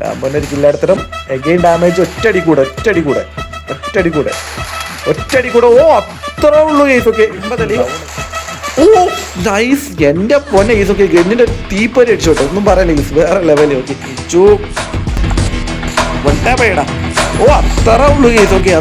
ലാംബോന്റെ ഒരു കില്ലാടത്തരം. Again damage ഒറ്റടി കൂടെ ഒറ്റടി കൂടെ ഒറ്റടി കൂടെ ഒറ്റടി കൂടെ. ഓ അത്ര ഉള്ളൂ കേസ് ഓക്കെ ഓ നൈസ് എന്റെ പൊന്നെ കേസ് എന്നിന്റെ തീപ്പരി അടിച്ചോട്ടെ. ഒന്നും പറയല്ല കേസ് വേറെ ലെവലിൽ ഓക്കെ ഓ അത്ര ഉള്ളൂ case okay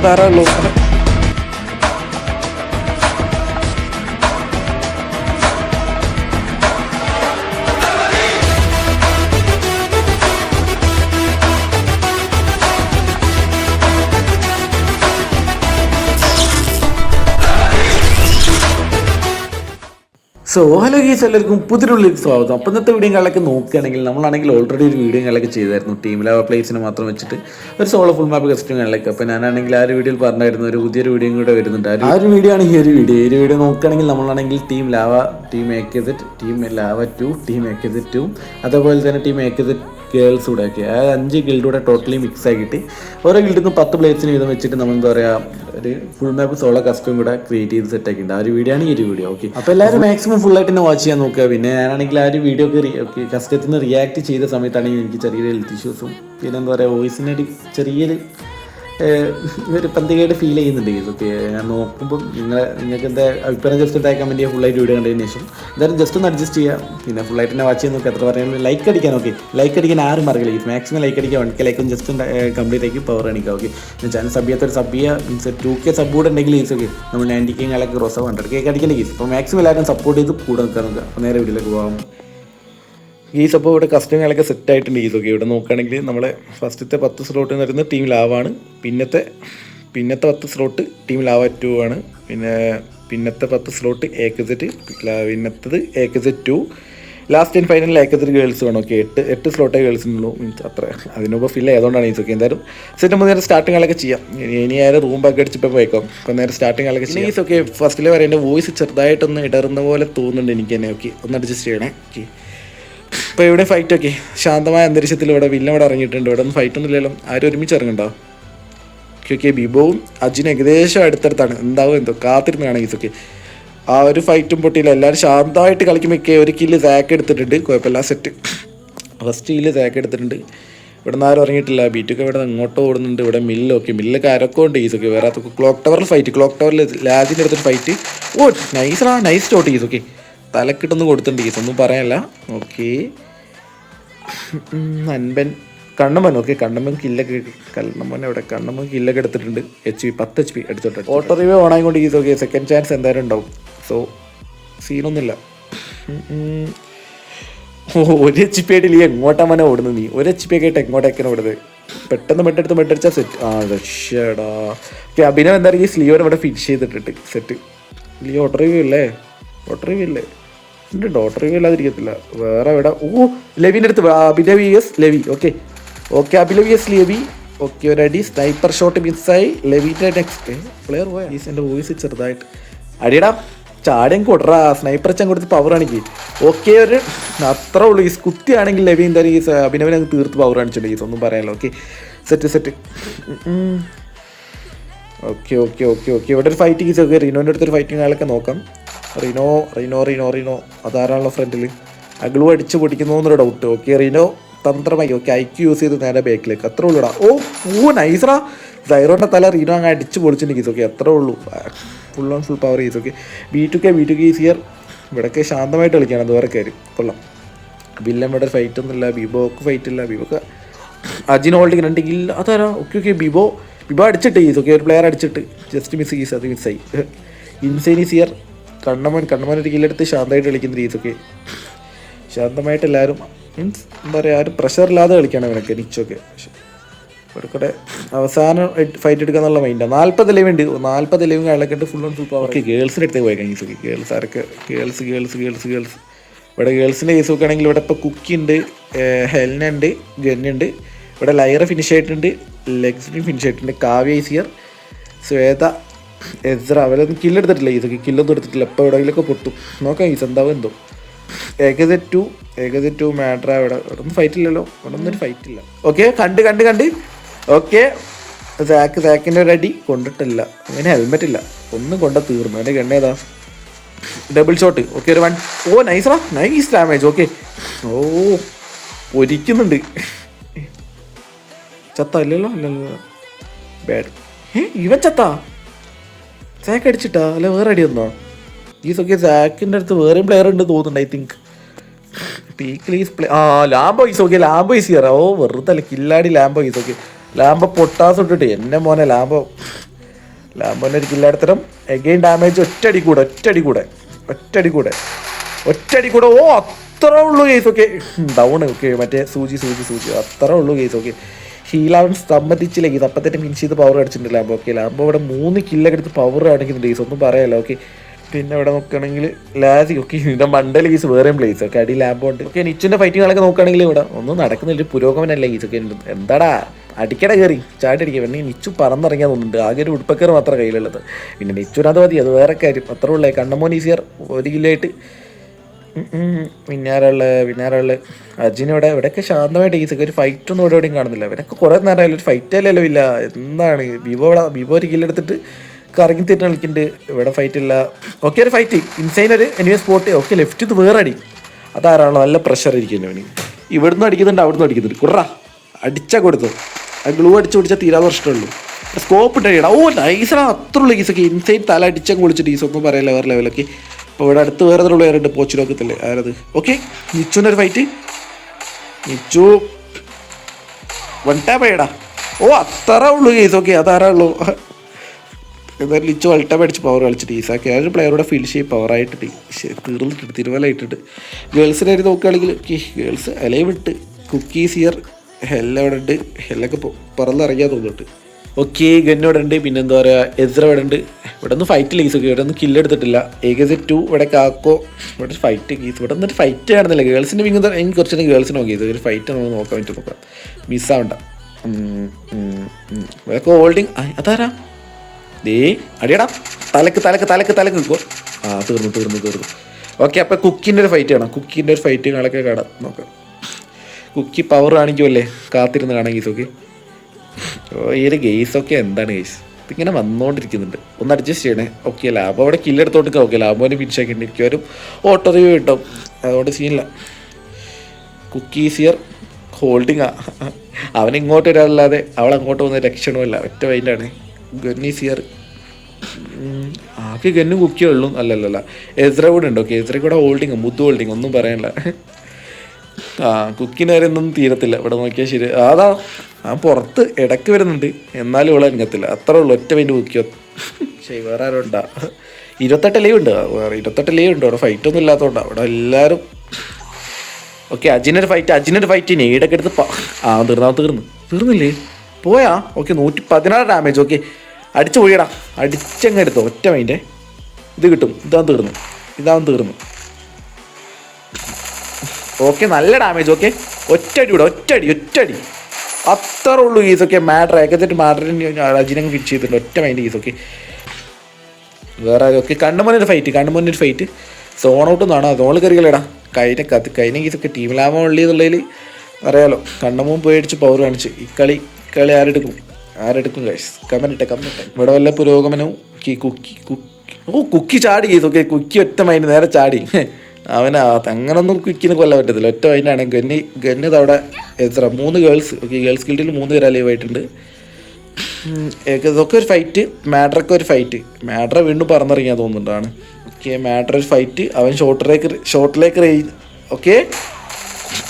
so hello guys എല്ലാവർക്കും പുതിയൊരു സ്വാഗതം. അപ്പം ഇന്നത്തെ വീഡിയോകളൊക്കെ നോക്കുകയാണെങ്കിൽ നമ്മളാണെങ്കിൽ ഓൾറെഡി ഒരു വീഡിയോ വീഡിയോകളൊക്കെ ചെയ്തായിരുന്നു. ടീം ലാവ പ്ലേസിന് മാത്രം വെച്ചിട്ട് ഒരു സോളോ ഫുൾ മാപ്പ് കസ്റ്റങ്ങളിലൊക്കെ അപ്പോൾ ഞാനാണെങ്കിൽ ആ ഒരു വീഡിയോയിൽ പറഞ്ഞായിരുന്നു ഒരു പുതിയൊരു വീഡിയോ കൂടെ വരുന്നുണ്ട്. ആ ഒരു വീഡിയോ ആണ് ഈ ഒരു വീഡിയോ ഈ ഒരു വീഡിയോ നോക്കുകയാണെങ്കിൽ നമ്മളാണെങ്കിൽ team lava team exit team lava two team exit two അതേപോലെ തന്നെ ടീം ഏക്കസിറ്റ് ഗേൾസ് കൂടെ ഒക്കെ. ആ അഞ്ച് ഗിൽഡ് കൂടെ ടോട്ടലി മിക്സ് ആക്കിയിട്ട് ഓരോ ഗിൽഡിൽ നിന്ന് പത്ത് പ്ലേസിന് വീതം വെച്ചിട്ട് നമ്മൾ എന്താ പറയുക ഒരു ഫുൾ മാപ്പ് സോളോ കസ്റ്റം കൂടെ ക്രിയേറ്റ് ചെയ്ത് സെറ്റ് ആക്കിയിട്ടുണ്ട്. ആ ഒരു വീഡിയോ ആണ് ഈ ഒരു വീഡിയോ ഓക്കെ അപ്പോൾ എല്ലാവരും മാക്സിമം ഫുൾ ആയിട്ട് തന്നെ വാച്ച് ചെയ്യാൻ നോക്കുക. പിന്നെ ഞാനാണെങ്കിൽ ആ ഒരു വീഡിയോ ഒക്കെ കസ്റ്റത്തിൽ നിന്ന് റിയാക്ട് ചെയ്ത സമയത്താണെങ്കിൽ എനിക്ക് ചെറിയൊരു ഹെൽത്ത് ഇഷ്യൂസും പിന്നെ എന്താ പറയുക വോയിസിനൊരു ചെറിയൊരു ഒരു പന്തികയായിട്ട് ഫീൽ ചെയ്യുന്നുണ്ട് സത്യം. ഞാൻ നോക്കുമ്പോൾ നിങ്ങൾ നിങ്ങൾക്ക് എന്താ അഭിപ്രായം ജസ്റ്റ് ഇട്ടേക്കാൻ വേണ്ടി ഫുള്ളായിട്ട് വീഡിയോ കണ്ടതിന് ശേഷം എന്തായാലും ജസ്റ്റ് ഒന്ന് അഡ്ജസ്റ്റ് ചെയ്യാം പിന്നെ ഫുള്ളായിട്ട് തന്നെ വാച്ച് ചെയ്യാൻ നോക്കുക എത്ര പറയാനും ലൈക്ക് അടിക്കാൻ ഓക്കെ ലൈക്ക് അടിക്കാൻ ആരും മറക്കില്ല. മാക്സിമം ലൈക്ക് അടിക്കുക വൺ കെ ലൈക്കും ജസ്റ്റ് കംപ്ലീറ്റ് ആക്കി പവർ അടിക്കുക ഓക്കെ ചാനൽ സബ് ചെയ്യാത്ത ഒരു സബ് ചെയ്യുക മീൻസ് ടു കെ കൂടെ ഉണ്ടെങ്കിൽ ഈസ് ഓക്കെ നമ്മൾ നയന്റി കെ കാലൊക്കെ റോസ് ഹൺഡ്രഡ് കെ അടിക്കേണ്ട കേസ് അപ്പോൾ മാക്സിമം എല്ലാവരും സപ്പോർട്ട് ചെയ്ത് കൂടെ നിൽക്കാൻ നോക്കുക അപ്പോൾ നേരെ വീട്ടിലേക്ക് പോകാം ഈ അപ്പോൾ ഇവിടെ കസ്റ്റമുകളൊക്കെ സെറ്റ് ആയിട്ടുണ്ട് ഈസൊക്കെ ഇവിടെ നോക്കുകയാണെങ്കിൽ നമ്മളെ ഫസ്റ്റത്തെ പത്ത് സ്ലോട്ട് എന്ന് പറയുന്നത് ടീം ലാവാണ് പിന്നത്തെ പിന്നത്തെ പത്ത് സ്ലോട്ട് ടീം ലാവ ടു ആണ്. പിന്നെ പിന്നത്തെ പത്ത് സ്ലോട്ട് എ കെസെറ്റ് പിന്നത്തത് എ കെസെറ്റ് ടു ലാസ്റ്റ് ആൻഡ് ഫൈനൽ ഏക്കത്തിൽ ഗേൾസ് വേണം. ഓക്കെ എട്ട് എട്ട് സ്ലോട്ടേ ഗേൾസിനുള്ളൂ മീൻസ് അത്ര. അതിനുമ്പോൾ ഫില്ല് ആയതുകൊണ്ടാണ് ഈസൊക്കെ എന്തായാലും സെറ്റ് നേരെ സ്റ്റാർട്ടിങ്ങുകളൊക്കെ ചെയ്യാം. ഇനി ആരും റൂം ബാക്ക് അടിച്ചിപ്പോൾ പോയേക്കാം? അപ്പോൾ നേരെ സ്റ്റാർട്ടിങ്ങുകളൊക്കെ ചെയ്യാം. ഈസ് ഓക്കെ വരെ എന്റെ വോയിസ് ചെറുതായിട്ടൊന്ന് ഇടറുന്ന പോലെ തോന്നുന്നുണ്ട് എനിക്ക് തന്നെ. ഓക്കെ ഒന്ന് അഡ്ജസ്റ്റ് ചെയ്യണേ. ഓക്കെ ഇപ്പോൾ ഇവിടെ ഫൈറ്റ് ഒക്കെ. ശാന്തമായ അന്തരീക്ഷത്തിൽ ഇവിടെ വില്ലൻ ഇവിടെ ഇറങ്ങിയിട്ടുണ്ട്. ഇവിടെ ഒന്നും ഫൈറ്റ് ഒന്നും ഇല്ലല്ലോ ആരും ഒരുമിച്ച് ഇറങ്ങുന്നുണ്ടാവും ഓക്കെ ബിബോവും അജിനും ഏകദേശം അടുത്തടുത്താണ്. എന്താവും എന്തോ കാത്തിരുന്ന് കാണാം ഈസൊക്കെ. ആ ഒരു ഫൈറ്റും പൊട്ടിയില്ല. എല്ലാവരും ശാന്തമായിട്ട് കളിക്കുമ്പോൾ ഒരു കില്ല് സാക്ക് എടുത്തിട്ടുണ്ട്. കുഴപ്പമില്ല സെറ്റ് ഫസ്റ്റ് കില്ല് സാക്ക് എടുത്തിട്ടുണ്ട്. ഇവിടെ നിന്ന് ആരും ഇറങ്ങിയിട്ടില്ല. ബീറ്റൊക്കെ ഇവിടെ നിന്ന് അങ്ങോട്ട് ഓടുന്നുണ്ട്. ഇവിടെ മില്ല് ഓക്കെ മില്ലൊക്കെ അരക്കമുണ്ട് ഈസൊക്കെ. വേറെ ക്ലോക്ക് ടവറിൽ ഫൈറ്റ് ക്ലോക്ക് ടവറിൽ ലാജിന്റെ അടുത്തൊരു ഫൈറ്റ് ഓ നൈസാണ് നൈസ് ഷോട്ട് ഈസൊക്കെ. തലക്കിട്ടൊന്നും കൊടുത്തിട്ടുണ്ട് ഈസ് ഒന്നും പറയാനല്ല. ഓക്കെ അൻപൻ. കണ്ണമ്മൻ ഓക്കെ കണ്ണമ്മൻ കില്ലൊക്കെ കണ്ണമ്മൻ അവിടെ കണ്ണമ്മൻ കില്ലൊക്കെ എടുത്തിട്ടുണ്ട്. എച്ച് പി പത്ത് എച്ച് പി എടുത്തിട്ടുണ്ട് ഓട്ടോ റിവ്യൂ ഓൺ ആയിക്കൊണ്ട് ഈസ് ഓക്കെ സെക്കൻഡ് ചാൻസ് എന്തായാലും ഉണ്ടാവും. സോ സീനൊന്നുമില്ല ഒരു എച്ച് പി ആയിട്ട് നീ എങ്ങോട്ടാ മനെ ഓടുന്നത് നീ? ഒരു എച്ച് പി ഒക്കെ ആയിട്ട് എങ്ങോട്ടേക്കാണ് ഓടുന്നത്? പെട്ടെന്ന് മെട്ടെടുത്ത് മെട്ടടിച്ചാൽ സെറ്റ് ആ രക്ഷടാ ഓക്കെ അഭിനവ് എന്തായാലും ഈ സ്ലീവർ ഇവിടെ ഫിനിഷ് ചെയ്തിട്ടുണ്ട് സെറ്റ് ലിയോ ഓട്ടോ റിവ്യൂ അല്ലേ ഓട്ടോ റിവ്യൂ അല്ലേ ഉണ്ട് ഡോട്ടർ റിവ്യൂ ഇല്ലാതിരിക്കത്തില്ല. വേറെ എവിടെ? ഓ ലെവിന്റെ അടുത്ത് അബിലവി എസ് ലെവി. ഓക്കെ ഓക്കെ അബിലവി എസ് ലെവി. ഓക്കെ ഒരു അടി. സ്നൈപ്പർ ഷോട്ട് മിസ്സായി ലെവിന്റെ നെക്സ്റ്റ് പ്ലെയർ പോയ? ഈസ് എന്റെ വോയിസ് ചെറുതായിട്ട്. അടിയടാ ചാടിയും കൊടുറാ സ്നൈപ്പർ ചാൻ കൊടുത്ത് പവർ ആണെങ്കിൽ ഓക്കെ ഒരു അത്ര ഉള്ളൂ. ഈസ് കുത്തിയാണെങ്കിൽ ലെവി എന്തായാലും ഈ അഭിനവിനെ അങ്ങ് തീർത്ത് പവർ കാണിച്ചിട്ടുണ്ട് ഈസ് ഒന്നും പറയാനല്ലോ. Okay set set okay okay okay okay ഇവിടെ ഒരു ഫൈറ്റിംഗ് ചെറിയ റിനോന്റെ അടുത്തൊരു ഫൈറ്റിംഗ് ആളൊക്കെ നോക്കാം. Rhino rhino rhino rhino. അതാരാണല്ലോ ഫ്രണ്ടിൽ അഗ്ലു അടിച്ച് പൊടിക്കുന്നൊരു ഡൗട്ട് ഓക്കെ റിനോ തന്ത്രമായി. ഓക്കെ ഐക്യു യൂസ് ചെയ്ത് നേരെ ബാക്കിലേക്ക് അത്രേ ഉള്ളൂടാ. ഓ ഓ നൈസറാ സൈറോന്റെ തല റീനോ അങ്ങ് അടിച്ച് പൊളിച്ചിട്ടുണ്ട് ഈസ് ഓക്കെ അത്രേ ഉള്ളൂ. ഫുൾ ഓൺ ഫുൾ പവർ ചെയ്ത് okay B two K B two K easier ഇവിടെയൊക്കെ ശാന്തമായിട്ട് കളിക്കുകയാണ് അതുവരെ കയറി കൊള്ളാം. ബില്ല ഇവിടെ ഫൈറ്റ് ഒന്നുമില്ല ബിബോക്ക് ഫൈറ്റ് ഇല്ല. ബിബോക്ക് അജിൻ ഹോൾഡിങ് രണ്ട് ഇല്ല അതാരാ ഓക്കെ ഓക്കെ ബിബോ ബിബോ അടിച്ചിട്ട്. ഈസ് ഓക്കെ ഒരു പ്ലെയർ അടിച്ചിട്ട്. ജസ്റ്റ് മിസ് ഈസ് അത് മിസ്സായി ഇൻസൈനി ഈസ് കണ്ണമ്മൻ കണ്ണമ്മൻ ഒരു ശാന്തമായിട്ട് കളിക്കുന്ന രീതിയൊക്കെ ശാന്തമായിട്ട് എല്ലാവരും മീൻസ് എന്താ പറയുക ആരും പ്രഷർ ഇല്ലാതെ കളിക്കണം ഇവനൊക്കെ നിച്ചൊക്കെ. ഇവർക്കൂടെ അവസാനം ഫൈറ്റ് എടുക്കാന്നുള്ള മൈൻഡാണ് നാൽപ്പത് ലൈവ് ഉണ്ട്. നാൽപ്പത് ലൈവ് കാലൊക്കെ ഫുൾ ഓൺ ഫുൾ പവർ ഒക്കെ ഗേൾസിന്റെ അടുത്തേക്ക് പോയി കഴിഞ്ഞു സുഖി ഗേൾസ് ആരൊക്കെ? ഗേൾസ് ഗേൾസ് ഗേൾസ് ഗേൾസ് ഇവിടെ ഗേൾസിന്റെ കേസ് നോക്കുകയാണെങ്കിൽ ഇവിടെ ഇപ്പോൾ കുക്കി ഉണ്ട് ഹെൽന ഉണ്ട് ഗന്നുണ്ട് ഇവിടെ ലൈറ ഫിനിഷ് ആയിട്ടുണ്ട് ലെഗ്സിനും ഫിനിഷ് ആയിട്ടുണ്ട്. കാവ്യ ഐസിയർ ശ്വേത എസ്ര അവരൊന്നും കില്ലെടുത്തിട്ടില്ല ഈസക്ക് കില്ലൊന്നും എടുത്തിട്ടില്ല. എപ്പോൾ എവിടെയെങ്കിലൊക്കെ പൊട്ടും. നോക്കാം ഈസ് എന്താവും എന്തോ. ഏകദേശം ടു ഏകദേശം ടു മാറ്റർ ഇവിടെ. ഇവിടെ ഒന്നും ഫൈറ്റ് ഇല്ലല്ലോ. ഇവിടെ ഒന്നും ഫൈറ്റ് ഇല്ല. ഓക്കെ കണ്ട് കണ്ട് കണ്ട്. ഓക്കെ സാക്ക് സാക്കിന്റെ ഒരു അടി കൊണ്ടിട്ടില്ല. അങ്ങനെ ഹെൽമെറ്റ് ഇല്ല. ഒന്നും കൊണ്ട തീർന്നു. എന്റെ ഗണ്ണ ഡബിൾ ഷോട്ട് ഓക്കെ ഒരു വൺ ഓ നൈസറാ നൈസ് ഡാമേജ് ഓക്കെ ഓ പൊരിക്കുന്നുണ്ട്. ചത്ത അല്ലല്ലോ? അല്ലല്ലോ. ബാഡ് ഇവൻ ചത്താ? സാക്ക് അടിച്ചിട്ടാ? അല്ലെ വേറെ അടി വന്നോ? ഈ സൊക്കെ സാക്കിന്റെ അടുത്ത് വേറെയും പ്ലെയർ ഉണ്ട് തോന്നുന്നുണ്ട് ഐ തിങ്ക് ടീക്ലീസ് പ്ലേ ആ Lambo is okay Lambo is ചെയ്യാറ ഓ വെറുതെ അല്ല കില്ലാടി ലാംബോ ഈസ് ഓക്കെ ലാംബോ പൊട്ടാസ് ഇട്ടിട്ട് എന്നെ മോനെ ലാംബോ ലാംബോന്റെ ഒരു കില്ലാടത്തരം എഗെയിൻ ഡാമേജ് ഒറ്റടി കൂടെ ഒറ്റടി കൂടെ ഒറ്റടി കൂടെ ഒറ്റടി കൂടെ. ഓ അത്ര ഉള്ളൂ കേസ് ഓക്കെ ഡൗൺ ഓക്കെ മറ്റേ സൂചി സൂചി സൂചി. അത്ര ഉള്ളൂ കേസ് ഓക്കെ ഹീലാവൻ സമ്മതിച്ചില്ല ഇത് തന്നെ മിൻസ് ചെയ്ത് പവർ അടിച്ചിട്ടുണ്ട് ലാംബോ ഓക്കെ ലാംബോ ഇവിടെ മൂന്ന് കില്ലൊക്കെ എടുത്ത് പവർ അടിക്കുന്നുണ്ട് ഈസ് ഒന്നും പറയാലോ ഓക്കെ പിന്നെ ഇവിടെ നോക്കുകയാണെങ്കിൽ ലാസി ഓക്കെ ഇതിന്റെ മണ്ടൽ ഈസ് വേറെയും പ്ലേസ് ഒക്കെ അടി ലാംബോ ഉണ്ട്. ഓക്കെ നിച്ചിന്റെ ഫൈറ്റിങ്ങളൊക്കെ നോക്കുകയാണെങ്കിൽ ഇവിടെ ഒന്നും നടക്കുന്നില്ല. പുരോഗമനല്ല ഒക്കെ എന്താടാ? അടിക്കട കയറി ചാട്ടടിക്കുക പിന്നെ നിച്ചു പറന്നിറങ്ങിയാൽ തോന്നുന്നുണ്ട്. ആകെ ഒരു ഉടുപ്പക്കർ മാത്രമേ കയ്യിലുള്ളത്. പിന്നെ നിച്ചുനത് മതി. അത് വേറെ കാര്യം. അത്രേ ഉള്ളേ. കണ്ണമോൻ ഈസിയർ ഒരു കിലോ ആയിട്ട് പിന്നാരുള്ള പിന്നാരുള്ള അജിനോടെ ഇവിടെയൊക്കെ ശാന്തമായിട്ട് ഈ ഒരു ഫൈറ്റ് ഒന്നും ഇവിടെ എവിടെയും കാണുന്നില്ല. ഇവരൊക്കെ കുറേ നേരം ആയാലും ഒരു ഫൈറ്റ് അല്ലല്ലോ ഇല്ല എന്താണ്? വിവോ ഇവിടെ വിവോ ഒരു കില്ലെടുത്തിട്ട് കറങ്ങി തിരിഞ്ഞ് കളിക്കുന്നുണ്ട് ഇവിടെ ഫൈറ്റ് ഇല്ല. ഓക്കെ ഒരു ഫൈറ്റ് ഇൻസൈൻ ഒരു എനിവേ സ്പോട്ട് ഓക്കെ ലെഫ്റ്റ് ഇത് വേറെ അടി. അതാരാണോ നല്ല പ്രഷർ ഇരിക്കുന്നു അവന്. ഇവിടുന്ന് അടിക്കുന്നുണ്ട് അവിടുന്ന് അടിക്കുന്നുണ്ട്. കുറ അടിച്ചാൽ കൊടുത്തു. ആ ഗ്ലൂ അടിച്ച് പിടിച്ചാൽ തീരാതെ പ്രശ്നമുള്ളൂ. സ്കോപ്പ് ഇട്ടടിയടാ ഓ നൈസാണ് അത്ര ഉള്ള ഇൻസൈഡ് തല അടിച്ചങ്ങ് കുളിച്ചിട്ട് ഈസൊക്കെ പറയാം ലെവർ ലെവലൊക്കെ. ഇപ്പോൾ ഇവിടെ അടുത്ത് വേറെ ഉള്ള വേറെ പോച്ചു നോക്കത്തില്ലേ ആരത്? ഓക്കെ നിച്ചുവിന്റെ ഒരു ഫൈറ്റ് നിച്ചു വൺ ടാപ്പ് ആയിടാ ഓ അത്ര ഉള്ളൂ കേസ് ഓക്കെ അതാരാ ഉള്ളൂ? എന്തായാലും ലിച്ചു വൾട്ടാപ്പ് അടിച്ച് പവർ കളിച്ചിട്ട് ഈസാക്കി ആ ഒരു പ്ലെയറുടെ ഫീൽ ഷേപ്പ് പവറായിട്ടിട്ട് തീർന്നിട്ട് തിരുവല്ലായിട്ടിട്ട് ഗേൾസിനെ ഒരു നോക്കുകയാണെങ്കിൽ ഗേൾസ് അലൈവ് ഇട്ട് കുക്കീസ് ഇയർ ഹെല്ല അവിടെ ഉണ്ട് ഹെല്ലൊക്കെ പറന്നിറങ്ങിയാൽ തോന്നിട്ട് ഓക്കെ ഗന്നോടെ ഉണ്ട്. പിന്നെ എന്താ പറയുക എസ്ര ഇവിടെ ഉണ്ട്. ഇവിടെ നിന്ന് ഫൈറ്റ് ലീസ് ഒക്കെ ഇവിടെ നിന്ന് കില്ലെടുത്തിട്ടില്ല ഏകദേശം ടു ഇവിടെ കാക്കോ. ഇവിടെ ഫൈറ്റ് ഗീസ് ഇവിടെ നിന്നിട്ട് ഫൈറ്റ് കാണുന്നില്ല. ഗേൾസിന്റെ വിങ് എനിക്ക് കുറച്ച് ഗേൾസിന് നോക്കിയത്. ഒരു ഫൈറ്റ് നമുക്ക് നോക്കാൻ പറ്റും നോക്കാം. മിസ്സാവണ്ട ഇവിടെയൊക്കെ ഹോൾഡിങ് അതാരാ? ദേ അടിയടാ. തലക്ക് തലക്ക് തലക്ക് തലക്ക് നിൽക്കുമോ ആ തീർന്നു തീർന്നു തീർന്നു. ഓക്കെ അപ്പോൾ കുക്കിന്റെ ഒരു ഫൈറ്റ് കാണാം. കുക്കിന്റെ ഒരു ഫൈറ്റ് കാണൊക്കെ കാണാം. നോക്കാം. കുക്കി പവർ കാണിക്കുമല്ലേ കാത്തിരുന്ന് കാണാം ഗീസൊക്കെ ഓ ഈ ഒരു ഗെയ്സൊക്കെ എന്താണ് ഗെയ്സ് ഇതിങ്ങനെ വന്നുകൊണ്ടിരിക്കുന്നുണ്ട് ഒന്ന് അഡ്ജസ്റ്റ് ചെയ്യണേ. ഓക്കെ അപ്പോൾ അവിടെ കില്ലെടുത്തോട്ട് ഓക്കെ ലാഭം പിടിച്ചൊക്കെ മിക്കവരും ഓട്ടോ റിവ്യൂ കിട്ടും. അതുകൊണ്ട് സീനില്ല കുക്കീസിയർ ഹോൾഡിങ് ആ. അവൻ ഇങ്ങോട്ട് വരാനല്ലാതെ അവൾ അങ്ങോട്ട് പോകുന്ന രക്ഷണമല്ല ഒറ്റ വൈൻഡാണ് ഗന്നീസിയർ ആക്കി ഗന്നും കുക്കിയേ ഉള്ളൂ. അല്ലല്ലല്ല. എസ്ര കൂടെ ഉണ്ട്? ഓക്കെ എസ്ര കൂടെ ഹോൾഡിങ് മുത്ത് ഹോൾഡിങ് ഒന്നും പറയാനില്ല. ആ കുക്കിന് വരെ ഒന്നും തീരത്തില്ല. ഇവിടെ നോക്കിയാൽ ശരി. അതാ ആ പുറത്ത് ഇടയ്ക്ക് വരുന്നുണ്ട്. എന്നാലും ഇവിടെ ഇറങ്ങത്തില്ല അത്ര ഉള്ളു. ഒറ്റ വൈൻഡ് കുക്കിയോ ശരി വേറെ ആരും ഉണ്ടാ. ഇരുപത്തെട്ട് ലീവ് ഉണ്ട്? വേറെ ഇരുപത്തെട്ട് ലീവ് ഉണ്ട്. അവിടെ ഫൈറ്റ് ഒന്നും ഇല്ലാത്തതുകൊണ്ടാണ് അവിടെ എല്ലാവരും ഓക്കെ അജിനൊരു ഫൈറ്റ് അജിനൊരു ഫൈറ്റ് നെയ്ഡൊക്കെ എടുത്ത് ആ തീർന്നാ തീർന്നു. തീർന്നില്ലേ? പോയാ? ഓക്കെ നൂറ്റി പതിനാറ് ഡാമേജ് ഓക്കെ അടിച്ച് പോയിടാ. അടിച്ചങ്ങ് എടുത്തോ. ഒറ്റ മൈൻഡേ ഇത് കിട്ടും. ഇതാ തീർന്നു. ഇതാവും തീർന്നു. ഓക്കെ നല്ല ഡാമേജ് ഓക്കെ ഒറ്റടി കൂടെ ഒറ്റടി ഒറ്റടി അത്ര ഉള്ളൂ ഈസ് ഒക്കെ മാറ്റർ ഏകദേശം മാറ്ററിന് അജിനങ്ങ് ഫിറ്റ് ചെയ്തിട്ടുണ്ട്. ഒറ്റ മൈൻഡ് ഈസ് ഓക്കെ വേറെ ഓക്കെ കണ്ണുമൊന്നൊരു ഫൈറ്റ് കണ്ണുമൊന്നൊരു ഫൈറ്റ് സോൺ ഔട്ട് എന്നാണ് സോണിൽ കയറികളടാ കഴിഞ്ഞ കത്ത് കഴിഞ്ഞ ഗീസൊക്കെ ടീം ലാഭം ഉള്ളി എന്നുള്ളതിൽ അറിയാലോ പോയി അടിച്ച് പവർ കാണിച്ച്. ഈ കളി കളി ആരെടുക്കും? ആരെടുക്കും കഴിച്ച് കമന്റ്ടെ കമന്റ് ഇവിടെ വല്ല പുരോഗമനവും? കുക്കി കുക്കി ഓ കുക്കി ചാടി ഈസ് ഓക്കെ കുക്കി ഒറ്റ മൈൻഡ് നേരെ ചാടി. അവനാ അങ്ങനൊന്നും ക്വിക്കിന് കൊല്ലാൻ പറ്റത്തില്ല. ഒറ്റ മൈൻഡാണ് ഗന്നി ഗന്നി അവിടെ എത്ര മൂന്ന് ഗേൾസ് ഓക്കെ ഗേൾസ് ഗിൽഡിൽ മൂന്ന് പേര് അലീവ് ആയിട്ടുണ്ട്. ഉം, ഏക- ഇതൊക്കെ ഒരു ഫൈറ്റ് മാഡറൊക്കെ ഒരു ഫൈറ്റ് മാഡറെ വീണ്ടും പറന്നിറങ്ങിയാൽ തോന്നുന്നുണ്ടാണ്. ഓക്കെ മാഡർ ഒരു ഫൈറ്റ് അവൻ ഷോട്ടിലേക്ക് ഷോട്ടിലേക്ക് റേ ഓക്കെ?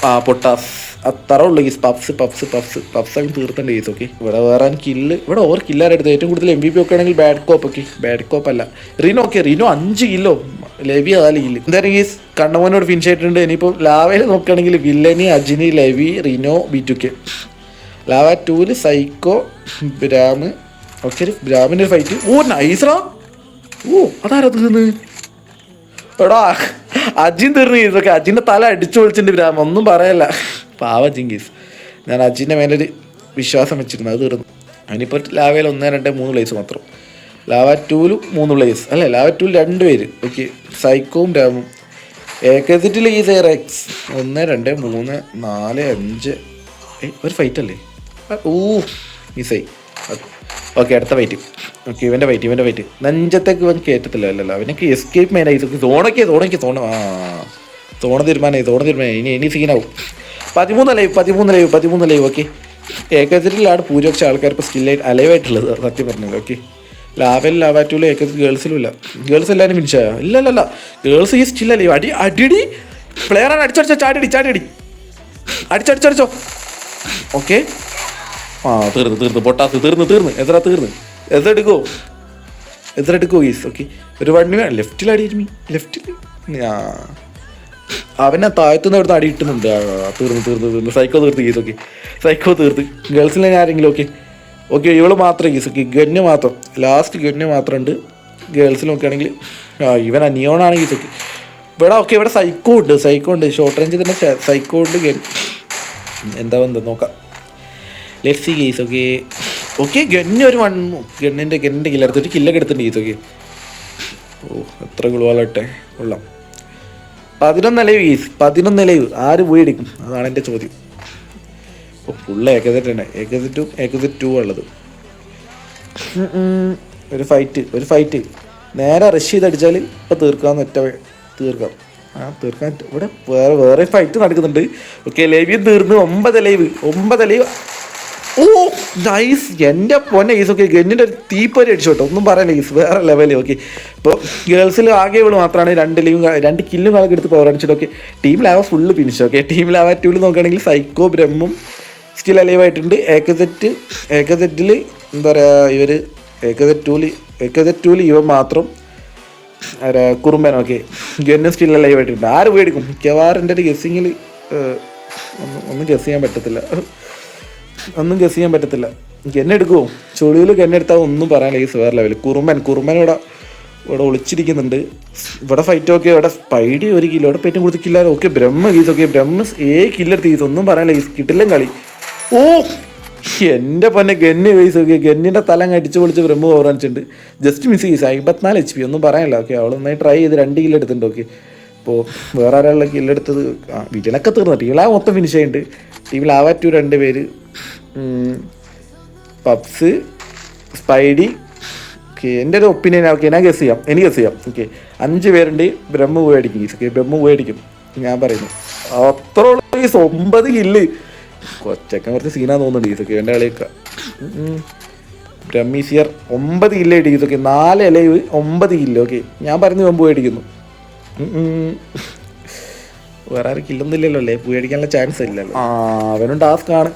ആ പൊട്ടാസ്. അത്ര ഉള്ളു ഈ പപ്സ് പപ്സ് പപ്സ് പപ്സ് അങ്ങ് തീർത്തേണ്ട ഗീസ് ഓക്കെ? ഇവിടെ വേറെ കില്ല് ഇവിടെ ഓവർ കില്ലാരെടുത്ത് ഏറ്റവും കൂടുതൽ എം ബി പി ഒക്കെ ആണെങ്കിൽ bad cop okay? Bad cop അല്ല. റീനോ ഓക്കെ റീനോ അഞ്ച് കില്ലോ ലെവി അതാൽ കില്ല് എന്തായാലും ഈ കണ്ണമോനോട് ഫിനിഷ് ആയിട്ടുണ്ട്. ഇനിയിപ്പോൾ ലാവയിൽ നോക്കുകയാണെങ്കിൽ വില്ലനി Ajini Levi rhino B two K lava tool psycho ബ്രാമ് ഓക്കെ ബ്രാമിന്റെ ഒരു ഫൈറ്റ് ഓ നൈസറാ ഓ അതാരാ തീർന്ന് എടാ അജിൻ തീർന്ന് ഇതൊക്കെ അജിന്റെ തല അടിച്ചു പൊളിച്ചിട്ടുണ്ട് ബ്രാമ ഒന്നും പറയല്ല. പാവ ജിങ്കീസ് ഞാൻ അജിന്റെ മേലൊരു വിശ്വാസം വെച്ചിരുന്നു. അത് തീർന്നു. അതിനിപ്പോൾ ലാവയിൽ ഒന്ന് രണ്ട് മൂന്ന് പ്ലേസ് മാത്രം. ലാവ ടൂലും മൂന്ന് പ്ലേസ് അല്ലേ? ലാവ ടൂൽ രണ്ട് പേര്. ഓക്കെ. സൈക്കോവും രാമും. ഏകസിറ്റിൽ ഈ സെയർ എക്സ് ഒന്ന് രണ്ട് മൂന്ന് നാല് അഞ്ച്. ഒരു ഫൈറ്റ് അല്ലേ? ഊ മിസ്സായി ഓക്കെ അടുത്ത ഫൈറ്റ് ഓക്കെ ഇവന്റെ ഫൈറ്റ് ഇവന്റെ ഫൈറ്റ് നെഞ്ചത്തേക്ക് ഇവൻ കയറ്റത്തില്ല അല്ലല്ലോ. അവനൊക്കെ എസ്കേപ്പ് മെയിനായി സോണൊക്കെ തോണക്കി സോണ ആ സോണ തീരുമാനമായി സോണ തീരുമാനമായി. ഇനി ഇനി സീനാവും പതിമൂന്ന് ലൈവ് പതിമൂന്ന് ലൈവ് പതിമൂന്ന് ലൈവ് ഓക്കെ. ഏകദേശത്തിലാണ് ഭൂരിപക്ഷം ആൾക്കാർ ഇപ്പോൾ സ്കില്ലായിട്ട് അലൈവായിട്ടുള്ളത് സത്യം പറഞ്ഞത്. ഓക്കെ. ലാവൽ ലാവാറ്റൂലും ഏകദിൽ ഗേൾസിലും ഇല്ല. ഗേൾസ് എല്ലാവരും ഫിനിഷായോ ഇല്ല ഇല്ല ഗേൾസ് ഈ സ്റ്റിൽ അല്ലേ? അടി അടിയടി പ്ലെയറാണ് അടിച്ചടിച്ചോ ചാടിയടി ചാടിയടി. അടിച്ചടിച്ചടിച്ചോ. ഓക്കെ ആ തീർന്ന് തീർന്ന്. പൊട്ടാസ് തീർന്ന് തീർന്ന്. എത്ര തീർന്ന്. എത്ര എടുക്കോ എത്ര എടുക്കോ ഈസ് ഓക്കെ ഒരു വണ്ടി ലെഫ്റ്റിൽ അടിയിരുന്നു ലെഫ്റ്റിൽ ആ. അവനെ താഴത്തുനിന്ന് അവിടുന്ന് അടി കിട്ടുന്നുണ്ട്. തീർന്ന് തീർന്ന് തീർന്ന്. സൈക്കോ തീർത്ത് ഈസ് ഓക്കെ സൈക്കോ തീർത്ത്. ഗേൾസിലെ ആരെങ്കിലും ഓക്കെ ഓക്കെ ഇവൾ മാത്രം ഈസ് ഓക്കെ ഗണ്ണ് മാത്രം ലാസ്റ്റ് ഗണ്ണ് മാത്രം ഉണ്ട് ഗേൾസിൽ നോക്കുകയാണെങ്കിൽ ഇവൻ അനിയോണാണ് കേസ് ഓക്കെ ഇവിടെ ഓക്കെ ഇവിടെ സൈക്കോ ഉണ്ട് സൈക്കോ ഉണ്ട്. ഷോർട്ട് റേഞ്ച് തന്നെ സൈക്കോ ഉണ്ട് ഗൺ എന്താ എന്താ നോക്കാം. Let see case okay okay gun ഒരു വൺ ഗണ്ണിന്റെ ഗണ്ണിന്റെ കില്ലെടുത്തിട്ട് കില്ലൊക്കെ എടുത്തിട്ടുണ്ട് കേസ് ഓക്കെ ഓ എത്ര ഗുളുവാളട്ടെ. കൊള്ളാം. പതിനൊന്ന് ലൈവ് ഈസ് പതിനൊന്ന് ലൈവ് ആര് പോയി എടുക്കും? അതാണ് എന്റെ ചോദ്യം. ഫുള്ള് ഏകദേശം തന്നെ. ഏകസെറ്റും ഏകസെറ്റ് ടു ഉള്ളത്. ഒരു ഫൈറ്റ് ഒരു ഫൈറ്റ് നേരെ റഷ് ചെയ്ത് അടിച്ചാൽ ഇപ്പം തീർക്കാമെന്ന് ഒറ്റ തീർക്കാം. ആ തീർക്കാൻ ഇവിടെ വേറെ വേറെ ഫൈറ്റ് നടക്കുന്നുണ്ട്. ഓക്കെ ലൈവ് തീർന്നു ഒമ്പത് ലൈവ് ഒമ്പത് ലൈവ് ഓ നൈസ് എന്റെ പൊന്നെ ഈസ് ഓക്കെ ഗെന്നിന്റെ ഒരു തീപ്പൊരി അടിച്ചു കേട്ടോ. ഒന്നും പറയാൻ ഈസ് വേറെ ലെവലിൽ ഓക്കെ ഇപ്പോൾ ഗേൾസിൽ ആകെ ഇവൾ മാത്രമാണ് രണ്ട് ലീവും രണ്ട് കില്ലും കാലൊക്കെ എടുത്ത് പവർ അടിച്ചിട്ട് okay team lava full finish okay team lava ടൂവിൽ നോക്കുകയാണെങ്കിൽ സൈക്കോ ബ്രഹ്മും സ്റ്റിൽ അലൈവ് ആയിട്ടുണ്ട്. ഏക്കസെറ്റ് ഏക്കസെറ്റിൽ എന്താ പറയുക ഇവർ ഏകദറ്റൂലി ഏകദറ്റൂലി ഇവ മാത്രം കുറുമ്പനൊക്കെ ഗന്നും സ്റ്റിൽ അലൈവ് ആയിട്ടുണ്ട്. ആര് പേടിക്കും മിക്കവാറിന്റെ ഒരു ഗസ്സിങ്ങിൽ ഒന്നും ഒന്നും ഗസ് ചെയ്യാൻ പറ്റത്തില്ല. ഒന്നും ഗസ് ചെയ്യാൻ പറ്റത്തില്ല. എന്നെ എടുക്കുമോ ചുളിയിൽ എന്നെ എടുത്താൽ ഒന്നും പറയാനില്ല ഈ വേറെ ലെവൽ കുറുമ്പൻ കുറുമ്പൻ ഇവിടെ ഇവിടെ ഒളിച്ചിരിക്കുന്നുണ്ട്. ഇവിടെ ഫൈറ്റ് ഓക്കെ ഇവിടെ സ്പൈഡി ഒരു കിലോ ഇവിടെ പേറ്റും കൊടുത്തിക്കില്ല ഓക്കെ ബ്രഹ്മ ഗീസ് ഓക്കെ ബ്രഹ്മ ഏ കില്ലെടുത്ത് ഗീസ് ഒന്നും പറയാനില്ല. ഗീസ് കിട്ടില്ല കളി. ഓ എന്റെ പൊന്നെ ഗന്നി വയസ്സ് ഓക്കെ ഗന്നിന്റെ തലം കടിച്ച് പൊളിച്ച് ബ്രഹ്മ ഓർമ്മിച്ചിട്ടുണ്ട് ജസ്റ്റ് മിസ് ചെയ്യും അമ്പത്തിനാല് എച്ച് പി ഒന്നും പറയാനില്ല. ഓക്കെ അവൾ നന്നായി ട്രൈ ചെയ്ത് രണ്ട് കിലോ എടുത്തിട്ടുണ്ട്. ഓക്കെ ഇപ്പോൾ വേറെ ആരാളുടെ കില്ലെടുത്തത് ആ വിജനൊക്കെ തീർന്നു. ടീമിലാ മൊത്തം ഫിനിഷ് ആയിട്ടുണ്ട് ടീമിൽ ആവാറ്റു രണ്ട് പേര്. പബ്സ് സ്പൈഡി ഓക്കെ എന്റെ ഒരു ഒപ്പീനിയൻ ഓക്കെ ഞാൻ ഗസ് ചെയ്യാം. എനിക്ക് ഗസ് ചെയ്യാം. ഓക്കെ അഞ്ച് പേരുണ്ട്. ബ്രഹ്മ പോയി അടിക്കും. ഓക്കെ ബ്രഹ്മ പോയി അടിക്കും. ഞാൻ പറയുന്നു. അത്ര ഒമ്പത് കില്ല് കൊച്ചക്കൻ കുറച്ച് സീനാ തോന്നുന്നുണ്ട് ഗീസ് ഓക്കെ എന്റെ കളിയൊക്കെ ബ്രഹ്മീസിയർ ഒമ്പത് കില്ല് അടിക്കും ഓക്കെ നാല് ഇലയിൽ ഒമ്പത് കില്ല ഓക്കെ ഞാൻ പറഞ്ഞു ഞാൻ പോയി അടിക്കുന്നു. ഉം, ഉം. വേറെ ആരും കില്ലൊന്നുമില്ലല്ലോ അല്ലേ? പോയി അടിക്കാനുള്ള ചാൻസ് ഇല്ലല്ലോ. ആ. അവനും ടാസ്ക് ആണ്.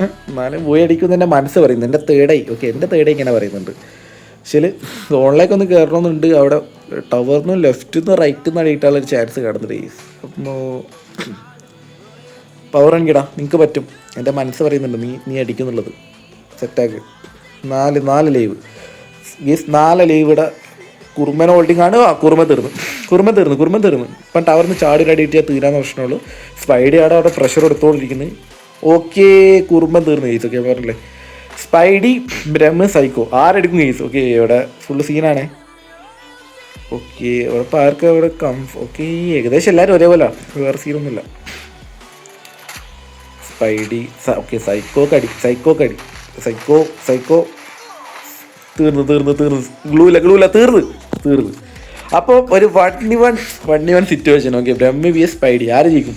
എന്നാലും പോയി അടിക്കുമെന്ന് എന്റെ മനസ്സ് പറയുന്നു. എന്റെ തേടായി ഓക്കെ എന്റെ തേടായി ഇങ്ങനെ പറയുന്നുണ്ട്. പക്ഷേ സോണിലേക്ക് ഒന്ന് കയറണമെന്നുണ്ട് അവിടെ ടവറിനും ലെഫ്റ്റിൽ നിന്ന് റൈറ്റിൽ നിന്ന് അടിയിട്ടാലൊരു ചാൻസ് കിടന്നിട്ട് അപ്പോൾ പവർ അണിക്കടാ നിങ്ങൾക്ക് പറ്റും. എന്റെ മനസ്സ് പറയുന്നുണ്ട് നീ നീ അടിക്കുന്നുള്ളത്. സെറ്റാക്ക് നാല് നാല് ലൈവ്. ഗീസ് നാല് ലൈവ് ഇവിടെ കുറുമന ഹോൾഡിംഗ് ആണ്. കുറുമ തീർന്നു. കുറുമ തീർന്നു കുറുമ തീർന്നു. ഇപ്പം ടവറിന് ചാടി അടിയിട്ടാൽ തീരാന്ന് പ്രശ്നമുള്ളൂ. സ്പൈഡിയാണ് അവിടെ പ്രഷർ എടുത്തോണ്ടിരിക്കുന്നത് ഓക്കെ കുറുമ തീർന്നു ഗെയ്സ് ഓക്കെ പറഞ്ഞില്ലേ? സ്പൈഡി ബ്രഹ്മ സൈക്കോ ആരെടുക്കും ഗെയ്സ് ഓക്കെ ഇവിടെ ഫുള്ള് സീനാണേ ഓക്കെ ഇവിടെ ഇപ്പോൾ ആർക്കും ഇവിടെ കംഫ് ഓക്കെ ഏകദേശം എല്ലാവരും ഒരേപോലെ. വേറെ സീനൊന്നുമില്ല സ്പൈഡി ഓക്കെ സൈക്കോ കടി സൈക്കോ കടി. സൈക്കോ സൈക്കോ തീർന്നു തീർന്നു തീർന്നു. ഗ്ലൂല ഗ്ലൂല തീർന്ന് തീർന്ന്. അപ്പോൾ ഒരു one one one one situation okay Brahma V S പൈഡി. ആര് ജയിക്കും?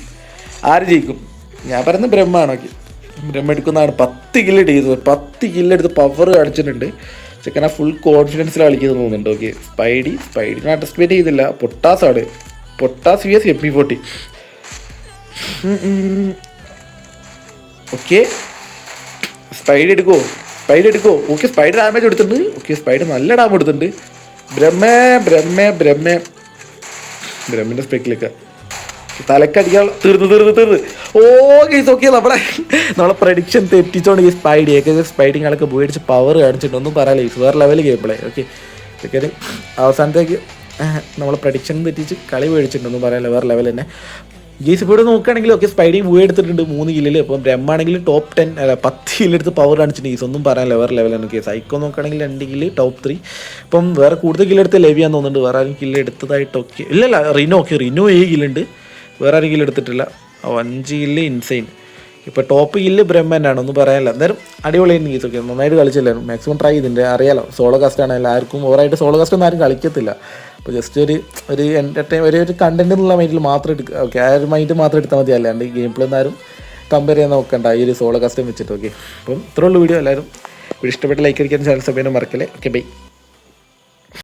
ആര് ജയിക്കും? ഞാൻ പറയുന്നത് ബ്രഹ്മാണ് ഓക്കെ. ബ്രഹ്മ എടുക്കുന്നതാണ്. പത്ത് കില്ല് ചെയ്തത്. പത്ത് കില്ല് എടുത്ത് പവർ അടിച്ചിട്ടുണ്ട് ചെക്കനാ ഫുൾ കോൺഫിഡൻസിൽ കളിക്കുന്നത് തോന്നുന്നുണ്ട്. ഓക്കെ സ്പൈഡി സ്പൈഡി ഞാൻ അണ്ടർസ്റ്റിമേറ്റ് ചെയ്തില്ല. പൊട്ടാസാണ്. പൊട്ടാസ് V S M P forty okay spied എടുക്കോ? സ്പൈഡ് എടുക്കോ? ഓക്കെ സ്പൈഡ് ഡാമേജ് കൊടുത്തിട്ടുണ്ട് ഓക്കെ സ്പൈഡ് നല്ല ഡാമേജ് കൊടുത്തിട്ടുണ്ട് ബ്രഹ്മേ ബ്രഹ്മേ ബ്രഹ്മേ. ബ്രഹ്മിന്റെ സ്പെക്കിലൊക്കെ തലക്കടിക്കാൻ തീർന്ന് തീർന്ന് തീർന്ന്. ഓ ഗീസ് ഓക്കെ നമ്മളെ നമ്മളെ പ്രഡിക്ഷൻ തെറ്റിച്ചോണ്ട് ഈ സ്പൈഡ് ഏകദേശം സ്പൈഡിങ് ആളൊക്കെ പോയിടിച്ച് പവർ കാണിച്ചിട്ടുണ്ട്. ഒന്നും പറയാനില്ല ഗീസ് വേറെ ലെവൽ പ്ലേ ഓക്കെ ചെക്കന് അവസാനത്തേക്ക് നമ്മളെ പ്രഡിക്ഷൻ തെറ്റിച്ച് കളി മേടിച്ചിട്ടുണ്ടെന്ന് പറയാനില്ല വേറെ ലെവൽ തന്നെ. ഗീസ് ഇപ്പോൾ ഇവിടെ നോക്കുകയാണെങ്കിൽ ഓക്കെ സ്പൈഡി പോയി എടുത്തിട്ടുണ്ട് മൂന്ന് കില്ലിൽ ഇപ്പം ബ്രഹ്മാണെങ്കിൽ ടോപ്പ് ടെൻ അല്ല പത്ത് കില്ലെടുത്ത് പവർ കാണിച്ചിട്ടുണ്ട്. ഈസ് ഒന്നും പറയാൻ വേറെ ലെവലാണ് കേസ് സൈക്കോ നോക്കുകയാണെങ്കിൽ രണ്ട് കില്ല് ടോപ്പ് ത്രീ ഇപ്പം വേറെ കൂടുതൽ കില്ലെടുത്ത് ലെവിയാന്ന് തോന്നുന്നുണ്ട്. വേറെ ആരും കില്ല് ഇല്ല ഇല്ലല്ല റിനോ ഓക്കെ റിനോ ഏഴ് കില്ലുണ്ട് വേറെ ആരും കില്ലെടുത്തിട്ടില്ല അഞ്ച് കില്ല് ഇൻസൈൻ ഇപ്പോൾ ടോപ്പ് കില്ല് ബ്രഹ്മനാണ്. ഒന്നും പറയാനില്ല. എന്തായാലും അടിപൊളിയായിരുന്നു ഗീസ് ഓക്കെ നന്നായിട്ട് കളിച്ചില്ലായിരുന്നു മാക്സിമം ട്രൈ ചെയ്തിട്ടുണ്ട്. അറിയാലോ സോളോ കാസ്റ്റ് ആണെങ്കിലും ആർക്കും ഓവറായിട്ട് സോളോ കാസ്റ്റ് ഒന്നും ആരും കളിക്കത്തില്ല. അപ്പോൾ ജസ്റ്റ് ഒരു ഒരു എന്റർടൈൻ ഒരു ഒരു കണ്ടന്റ് ഉള്ള മൈൻഡിൽ മാത്രം എടുക്കുക ഓക്കെ ആ ഒരു മൈൻഡ് മാത്രം എടുത്താൽ മതി. അല്ലാണ്ട് ഗെയിം പ്ലേ എന്നാലും കമ്പയർ ചെയ്യാൻ നോക്കണ്ട. ഈ ഒരു സോളോ കസ്റ്റം വെച്ചിട്ട് ഓക്കെ അപ്പം ഇത്രയുള്ള വീഡിയോ എല്ലാവരും വീഡിയോ ഇഷ്ടപ്പെട്ട ലൈക്ക് അടിക്കാൻ ചാനൽ സബ്സ്ക്രൈബ് മറക്കല്ലേ. Okay bye